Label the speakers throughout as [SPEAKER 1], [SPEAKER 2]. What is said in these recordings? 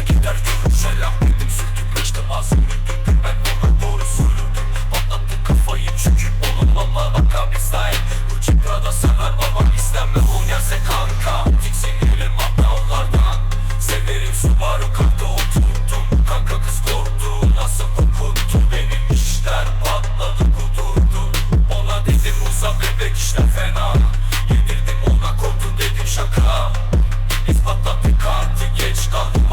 [SPEAKER 1] Gider görür selam dedim kaçtım ağzımı döktüm Ben ona doğru sürdüm Patlattı kafayı çünkü onun mama Akabi style Gucci Prada sever ama istemem Unyase kanka Tiksinirim aptallardan Severim Subaru kalktı oturdum Kanka kız korktu nasıl kokuttu Benim işler patladı kudurdu Ona dedim uza bebek işler fena Yedirdim ona korktu dedim şaka. İspatlattı kartı geç kaldım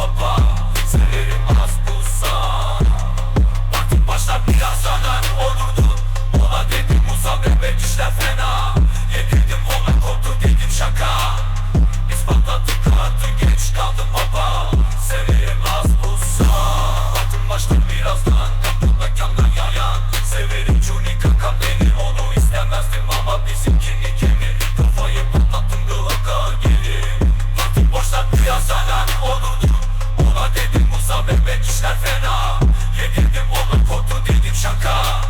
[SPEAKER 1] birazdan olurdu. Ona dedim uza bebek işler fena. Yedirdim ona korktu dedim şaka.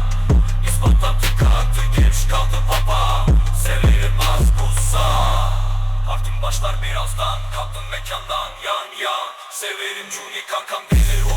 [SPEAKER 1] İspatlattı kartı geç kaldım baba Severim az bulsa. Partim başlar birazdan Kalktım mekandan yan yan. Severim Juni kankam deli